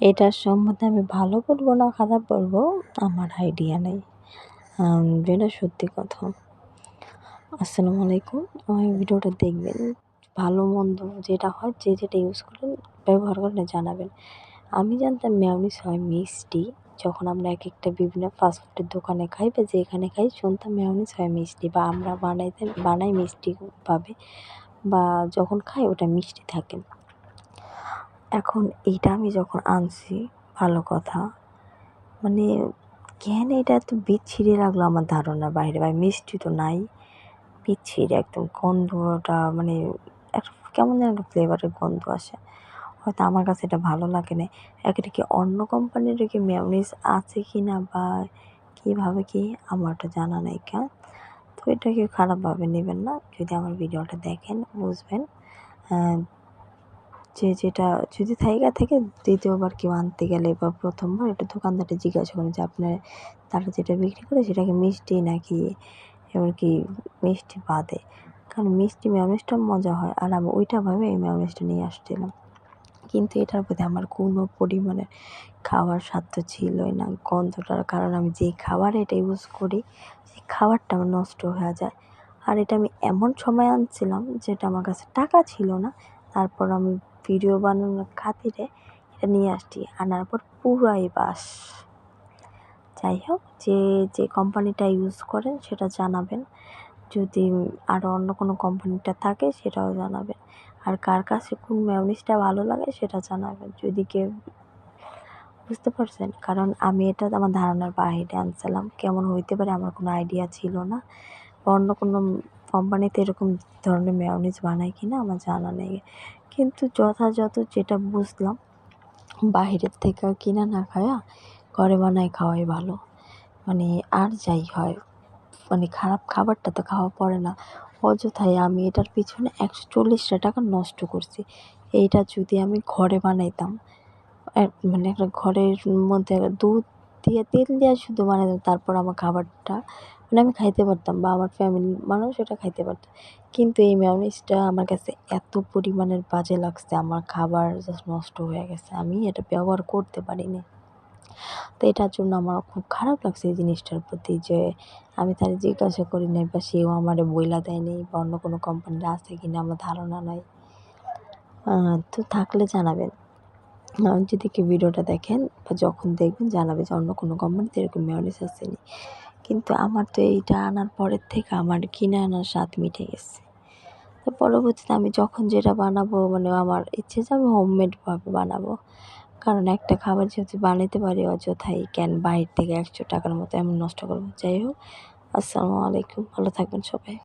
এটার সম্বন্ধে আমি ভালো বলব না খারাপ বলব, আমার আইডিয়া নেই। যেটা সত্যি কথা। আসসালামু আলাইকুম। আমার ভিডিওটা দেখবেন, ভালো মন্দ যেটা হয়, যে যেটা ইউজ করেন, ব্যবহার করেন জানাবেন। আমি জানতাম মেয়নিস হয় মিষ্টি, যখন আমরা এক একটা বিভিন্ন ফাস্টফুডের দোকানে খাই বা যেখানে খাই, শুনতাম মেয়নিস হয় মিষ্টি বা আমরা বানাইতে, বানাই মিষ্টিভাবে বা যখন খাই ওটা মিষ্টি থাকে। এখন এইটা আমি যখন আনছি, ভালো কথা মানে কেন এটা এত বিচ্ছিরি লাগল আমার ধারণার বাইরে? ভাই, মিষ্টি তো নাই, বিচ্ছিরি একদম গন্ধটা মানে একটা কেমন যেন একটা ফ্লেভারের গন্ধ আসে। হয়তো আমার কাছে এটা ভালো লাগে না একটা কি অন্য কোম্পানির কি মেয়নিজ আছে কি না বা কীভাবে কি, আমার ওটা জানা নেই কেন? তো এটাকে খারাপভাবে নেবেন না। যদি আমার ভিডিওটা দেখেন, বুঝবেন যে যেটা যদি থাইকা থেকে দ্বিতীয়বার কেউ আনতে গেলে বা প্রথমবার এটা দোকানদারটা জিজ্ঞাসা করেন যে আপনার তারা যেটা বিক্রি করে সেটাকে মিষ্টি নাকি এমনকি মিষ্টি বাদে। কারণ মিষ্টি মেয়নিজটা মজা হয় আর আমি ওইটা ভাবে এই মেয়নিজটা নিয়ে আসছিলাম। কিন্তু এটার প্রতি আমার কোনো পরিমাণের খাওয়ার স্বাদ ছিলই না। গন্ধটার কারণ আমি যেই খাবার এটা ইউজ করি, সেই খাবারটা আমার নষ্ট হয়ে যায়। আর এটা আমি এমন সময় আনছিলাম যেটা আমার কাছে টাকা ছিল না, তারপর আমি ভিডিও বানানোর খাতিরে এটা নিয়ে আসছি। আনার পর পুরাই বাস। যাই হোক, যে যে কোম্পানিটা ইউজ করেন সেটা জানাবেন। যদি আরও অন্য কোনো কোম্পানিটা থাকে সেটাও জানাবেন। আর কার কাছে কোন মেয়নিজটা ভালো লাগে সেটা জানাবেন। যদি কেউ বুঝতে পারছেন, কারণ আমি এটা আমার ধারণার বাইরে আনছিলাম। কেমন হইতে পারে আমার কোনো আইডিয়া ছিল না। অন্য কোনো কোম্পানিতে এরকম ধরনের মেয়নিজ বানায় কি না আমার জানা নেই। কিন্তু যথাযথ যেটা বুঝলাম, বাহিরের থেকে কিনা না খাওয়া ঘরে বানায় খাওয়াই ভালো। মানে আর যাই হয় মানে খারাপ খাবারটা তো খাওয়া পড়ে না। অযথাই আমি এটার পিছনে একশো চল্লিশটা টাকা নষ্ট করছি। এইটা যদি আমি ঘরে বানাইতাম মানে একটা ঘরের মধ্যে দুধ দিয়ে তেল দিয়ে শুধু বানাইতাম তারপর আমার খাবারটা মানে আমি খাইতে পারতাম বা আমার ফ্যামিলির মানুষ ওটা খাইতে পারত। কিন্তু এই মেয়নিজটা আমার কাছে এত পরিমাণের বাজে লাগছে, আমার খাবার জাস্ট নষ্ট হয়ে গেছে। আমি এটা ব্যবহার করতে পারিনি। তো এটার জন্য আমার খুব খারাপ লাগছে এই জিনিসটার প্রতি যে আমি তার জিজ্ঞাসা করি নাই বা সেও আমারে বইলা দেয়নি বা অন্য কোনো কোম্পানির আছে কি না আমার ধারণা নাই। তো থাকলে জানাবেন। যদি কেউ ভিডিওটা দেখেন বা যখন দেখবেন জানাবে যে অন্য কোনো কোম্পানিতে এরকম মেয়নিজ আসেনি। কিন্তু আমার তো এইটা আনার পরের থেকে আমার কিনে আনার স্বাদ মিটে গেছে। তো পরবর্তীতে আমি যখন যেটা বানাবো মানে আমার ইচ্ছে যে আমি হোমমেডভাবে বানাবো। কারণ একটা খাবার যেহেতু বানাতে পারি, অযথাই কেন বাইরে থেকে একশো টাকার মতো এমন নষ্ট করব? যাই হোক, আসসালামু আলাইকুম। ভালো থাকবেন সবাই।